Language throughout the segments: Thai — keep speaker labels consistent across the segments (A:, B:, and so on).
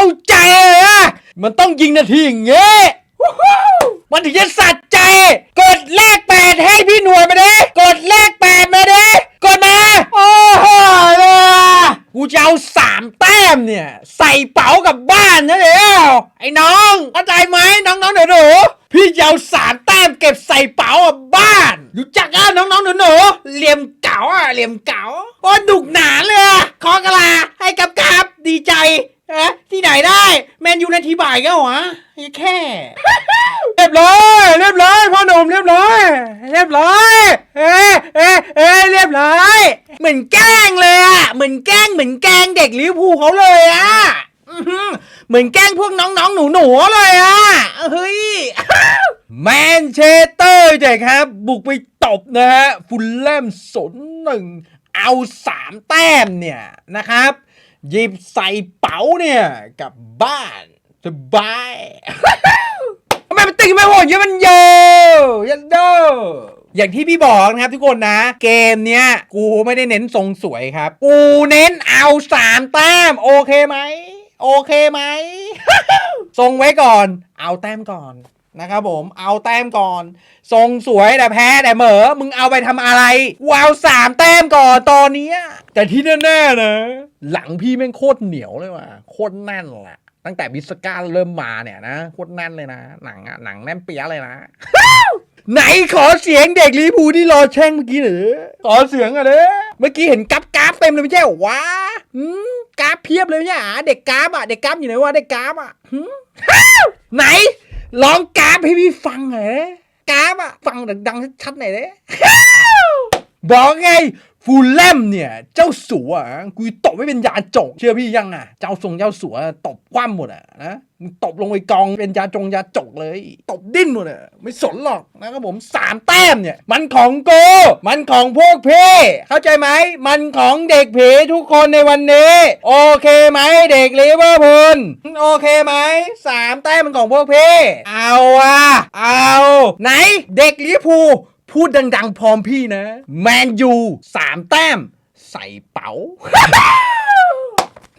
A: าใจอะมันต้องยิงนาทีอย่างเงี้ยมันถึงจะสัดใจ กดเลขแปดให้พี่หน่วยมาดิกดเลขแปดมาดิกดมา โอ้โหกูจะเอาสามแต้มเนี่ย ใส่เป๋ากับบ้านนะเดี๋ยวไอ้น้องเข้าใจไหมน้องๆหนูหนูพี่จะเอาสามแต้มเก็บใส่เป๋ากับบ้านอยู่จักอะน้องๆหนูหนูเหลี่ยมเก๋าอะเหลี่ยมเก๋าโอ้ดุกหนาเลยคอกระลาให้กับกับดีใจ ฮะที่ไหนได้ แมนยูนาทีบ่ายก็หวะไอ้แค่ เรียบร้อยเรียบร้อยพ่อหนุ่มเรียบร้อยเรียบร้อยเอ้ยเอ้ยเอ้ยเรียบร้อยเหมือนแกล้งเลยอะเหมือนแกล้งเหมือนแกล้งเด็กลิเวอร์พูลเขาเลยอะอื้อหือเหมือนแกล้งพวกน้องๆหนูๆเลยอะเฮ้ย แมนเชสเตอร์เด็กครับ บุกไปตบนะฮะ ฟุลแลมสนหนึ่ง เอาสามแต้มเนี่ยนะครับ หยิบใส่เป๋าเนี่ยกลับบ้านสบายทำไมมันตึงไม่โหดเยอะมันโยยันโดอย่างที่พี่บอกนะครับทุกคนนะ เกมเนี้ย กูไม่ได้เน้นทรงสวยครับ กูเน้นเอาสามแต้ม โอเคไหม โอเคไหม ทรงไว้ก่อน เอาแต้มก่อน นะครับผมเอาแต้มก่อนทรงสวยแต่แพ้แต่เหมอมึงเอาไปทำอะไรวาวสามแต้มก่อนตอนนี้แต่ที่แน่ๆนะหลังพี่แม่งโคตรเหนียวเลยว่ะโคตรแน่นแหละตั้งแต่บิสก้าเริ่มมาเนี่ยนะโคตรแน่นเลยนะหนังอะหนังแน่นเปียะเลยนะ ไหนขอเสียงเด็กลิเวอร์พูลที่รอแช่งเมื่อกี้หรอขอเสียงอะเด้เมื่อกี้เห็นกราฟกราฟเต็มเลยไม่ใช่เหรอวะอืมกราฟเพียบเลยไม่ใช่เหรอเด็กกราฟอะเด็กกราฟอยู่ไหนวะเด็กกราฟอะหืมไหนลอง บให้พี่ฟังเหรอกราบอะ ฟังดังๆชัดๆหน่อยเด้บอกไง ฟูลแลมเนี่ย เจ้าสัวกูตบไม่เป็นยาจกเชื่อพี่ยังอะ เจ้าทรงเจ้าสัวตบคว่ำหมดอะนะมึงตบลงไปกองเป็นยาจงยาจกเลย ตบดิ้นหมดอะไม่สนหรอกนะครับผมสามแต้มเนี่ย มันของโก มันของพวกเพเข้าใจไหม มันของเด็กผีทุกคนในวันนี้ โอเคไหมเด็กลิเวอร์พูลโอเคไหมสามแต้มมันของพวกเพเอาอะเอา ไหนเด็กลิเวอร์พูล พูดดังๆ พร้อมพี่นะ แมนยูสามแต้ม ใส่เป๋า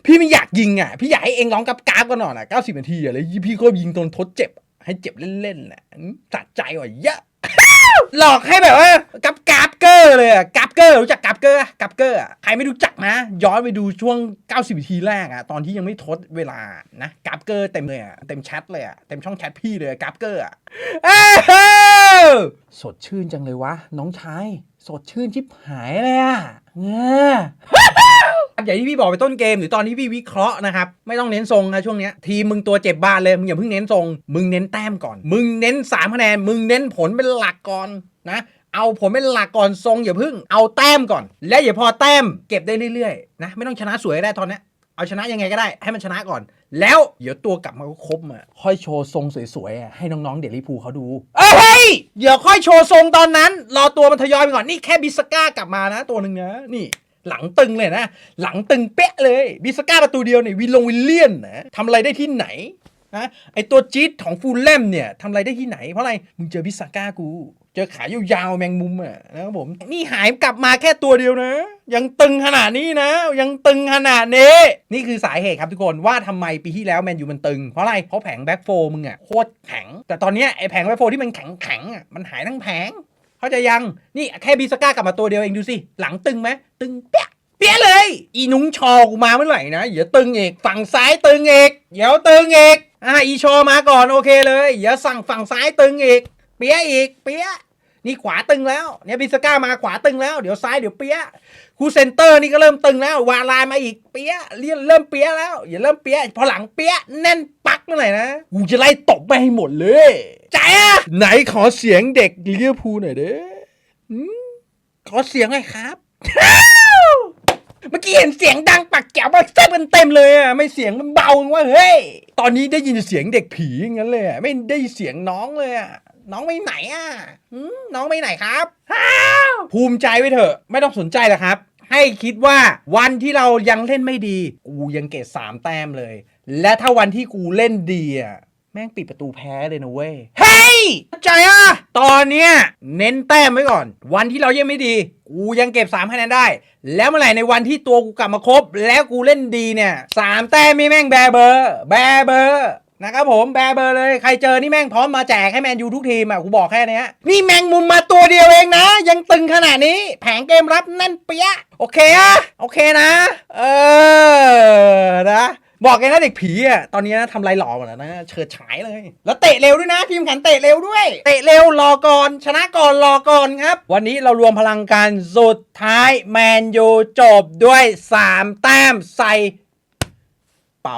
A: พี่ไม่อยากยิงอะ พี่อยากให้เองร้องกับกราฟกันหน่อยนะ90 นาทีอะแล้วพี่ก็ยิงตนทดเจ็บ ให้เจ็บเล่นๆน่ะสะใจกว่าเยอะ หลอกให้แบบว่ากับกาฟเกอร์เลยอะกาฟเกอร์รู้จักกาฟเกอร์อะกาฟเกอร์อะใครไม่รู้จักนะ ย้อนไปดูช่วง 90นาทีแรกอะตอนที่ยังไม่ทดเวลานะกาฟเกอร์เต็มเลยอะเต็มแชทเลยอะเต็มช่องแชทพี่เลยอะกาฟเกอร์อะเอ้าสดชื่นจังเลยวะ น้องชาย สดชื่นชิบหายเลยอะเนี่ย อย่างที่พี่บอกไปต้นเกมหรือตอนที่พี่วิเคราะห์นะครับไม่ต้องเน้นทรงนะช่วงเนี้ยทีมมึงตัวเจ็บบานเลยมึงอย่าเพิ่งเน้นทรง มึงเน้นแต้มก่อน มึงเน้นสามคะแนนมึงเน้นผลเป็นหลักก่อนนะเอาผลเป็นหลักก่อนทรงอย่าเพิ่งเอาแต้มก่อน และอย่าพอแต้มเก็บได้เรื่อยๆนะไม่ต้องชนะสวยได้ตอนนี้เอาชนะยังไงก็ได้ให้มันชนะก่อน แล้วเดี๋ยวตัวกลับมาก็ครบอะค่อยโชว์ทรงสวยๆอะให้น้องๆเดลิพูเขาดูเอ้ยเดี๋ยวค่อยโชว์ทรงตอนนั้น รอตัวมันทยอยไปก่อนนี่แค่บิสก้ากลับมานะตัวหนึ่งนะนี่ หลังตึงเลยนะ หลังตึงเป๊ะเลยบิสก้าประตูเดียวเนี่ยวิลลงวิลเลียนนะทำอะไรได้ที่ไหนนะไอตัวจี๊ดของฟูลแลมเนี่ยทำอะไรได้ที่ไหน เพราะอะไรมึงเจอบิสก้ากู เจอขายาวๆแมงมุมอะนะครับผมนี่หายกลับมาแค่ตัวเดียวนะ ยังตึงขนาดนี้นะ ยังตึงขนาดนี้ นี่คือสาเหตุครับทุกคนว่าทำไมปีที่แล้วแมนยูมันตึง เพราะอะไรเพราะแผงแบ็กโฟมึงอะโคตรแข็ง แต่ตอนนี้ไอแผงแบ็กโฟที่มันแข็งแข็งๆอะมันหายทั้งแผง เข้าใจยังนี่แค่บิสก้ากลับมาตัวเดียวเองดูสิ หลังตึงไหมตึงเปี้ยเปี้ยเลย อีนุ้งชอกูมาเมื่อไหร่นะเดี๋ยวตึงเอกฝั่งซ้ายตึงเอกเดี๋ยวตึงเอกอ่าอีชอมาก่อนโอเคเลยเดี๋ยวสั่งฝั่งซ้ายตึงเอกเปี้ยอีกเปี้ย นี่ขวาตึงแล้วเนี่ยบิสก้ามาขวาตึงแล้วเดี๋ยวซ้ายเดี๋ยวเปี้ยคูเซนเตอร์นี่ก็เริ่มตึงแล้ววาลายมาอีกเปี้ยเริ่มเริ่มเปี้ยแล้วอย่าเริ่มเปี้ยพอหลังเปี้ยแน่นปักเมื่อไหร่นะกูจะไล่ตบไปให้หมดเลยใจอะไหนขอเสียงเด็กลิเวอร์พูลหน่อยเด้อขอเสียงหน่อยครับเมื่อกี้เห็นเสียงดังปักแก้วมาแซ่บเต็มเลยอะไม่เสียงมันเบาว่าเฮ้ยตอนนี้ได้ยินเสียงเด็กผีงั้นเลยอะไม่ได้เสียงน้องเลยอะ น้องไปไหนอะหืมน้องไปไหนครับอ้าวภูมิใจไว้เถอะ ไม่ต้องสนใจหรอกครับ ให้คิดว่าวันที่เรายังเล่นไม่ดี กูยังเกรดสามแต้มเลย และถ้าวันที่กูเล่นดีอะแม่งปิดประตูแพ้เลยนะเว้ย เฮ้ยเข้าใจอะ ตอนเนี้ยเน้นแต้มไว้ก่อน วันที่เรายังไม่ดี กูยังเก็บ3คะแนนได้ แล้วเมื่อไหร่ในวันที่ตัวกูกลับมาครบ แล้วกูเล่นดีเนี่ยสามแต้มไม่แม่งแบร์เบอร์ แบร์เบอร์ นะครับผมแบเบอร์เลยใครเจอนี่แม่งพร้อมมาแจกให้แมนยูทุกทีมอะกูบอกแค่นี้นี่แมงมุมมาตัวเดียวเองนะ ยังตึงขนาดนี้ แผงเกมรับแน่นเปี้ยโอเคอะโอเคนะ เออนะบอกเลยนะเด็กผีอะตอนนี้นะทำไรหล่อหมดแล้วนะเฉิดฉายเลย แล้วเตะเร็วด้วยนะทีมขันเตะเร็วด้วย เตะเร็วรอก่อนชนะก่อนรอก่อนครับ วันนี้เรารวมพลังกันสุดท้ายแมนยูจบด้วย 3 แต้มใส่ เป๋า